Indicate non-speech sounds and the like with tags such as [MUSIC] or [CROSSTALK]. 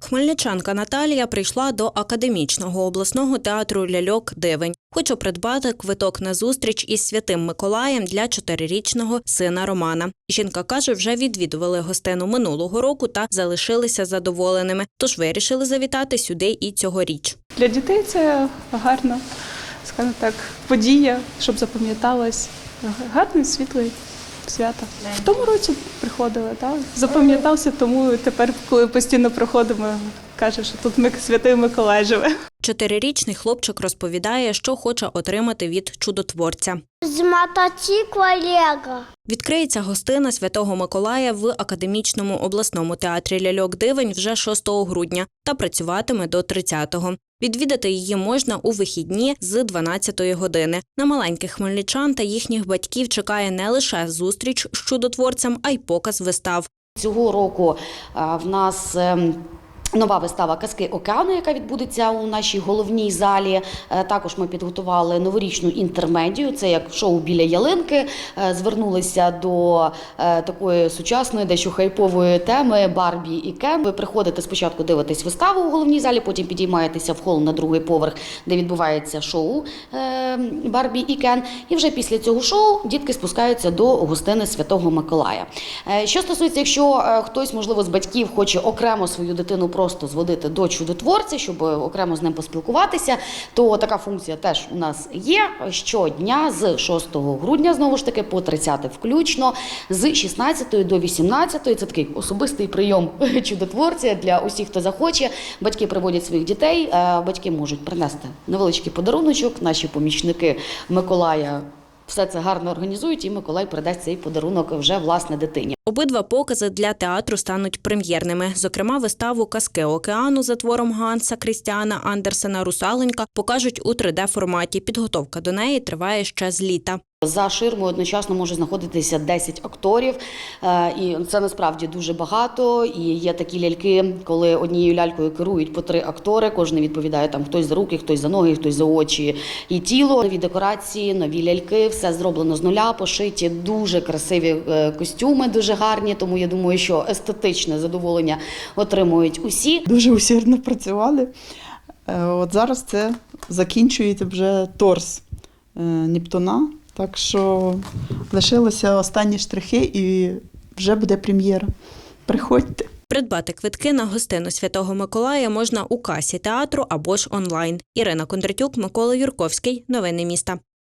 Хмельничанка Наталія прийшла до академічного обласного театру ляльок Дивень. Хоче придбати квиток на зустріч із святим Миколаєм для чотирирічного сина Романа. Жінка каже, вже відвідували гостину минулого року та залишилися задоволеними, тож вирішили завітати сюди і цьогоріч. Для дітей це гарна, скажімо так, подія, щоб запам'яталось. Гарне світле свято. В тому році приходили, так? Запам'ятався, тому тепер, коли постійно проходимо, каже, що тут Мик- святий Миколай живе. Чотирирічний хлопчик розповідає, що хоче отримати від чудотворця. З мотоцикла Лего. Відкриється гостина Святого Миколая в академічному обласному театрі ляльок Дивень вже 6 грудня та працюватиме до 30-го. Відвідати її можна у вихідні з 12-ї години. На маленьких хмельничан та їхніх батьків чекає не лише зустріч з чудотворцем, а й показ вистав. Цього року в нас ем, нова вистава Казки океану, яка відбудеться у нашій головній залі. Е, Також ми підготували новорічну інтермедію. Це як шоу біля ялинки. Е, Звернулися до е, такої сучасної, дещо хайпової теми Барбі і Кен. Ви приходите спочатку дивитесь виставу у головній залі, потім підіймаєтеся в хол на другий поверх, де відбувається шоу Барбі і Кен. І вже після цього шоу дітки спускаються до гостини Святого Миколая. Що стосується, якщо хтось, можливо, з батьків хоче окремо свою дитину просто зводити до чудотворця, щоб окремо з ним поспілкуватися, то така функція теж у нас є щодня з 6 грудня, знову ж таки, по 30 включно, з 16 до 18. Це такий особистий прийом [LAUGHS] чудотворця для усіх, хто захоче. Батьки приводять своїх дітей, е, батьки можуть принести невеличкий подаруночок. Наші помічники Миколая все це гарно організують, і Миколай передасть цей подарунок вже власне дитині. Обидва покази для театру стануть прем'єрними. Зокрема, виставу Казки океану за твором Ганса Крістіана Андерсена Русаленька покажуть у 3D-форматі. Підготовка до неї триває ще з літа. За ширмою одночасно може знаходитися 10 акторів, е, і це насправді дуже багато. І є такі ляльки, коли однією лялькою керують по три актори. Кожен відповідає там хтось за руки, хтось за ноги, хтось за очі і тіло. Нові декорації, нові ляльки, все зроблено з нуля, пошиті дуже красиві е, костюми, дуже гарні. Тому я думаю, що естетичне задоволення отримують усі. Дуже усердно працювали. Е, От зараз це закінчується вже торс Нептуна. Так що лишилися останні штрихи і вже буде прем'єра. Приходьте. Придбати квитки на гостину Святого Миколая можна у касі театру або ж онлайн. Ірина Кондратюк, Микола Юрковський. Новини міста.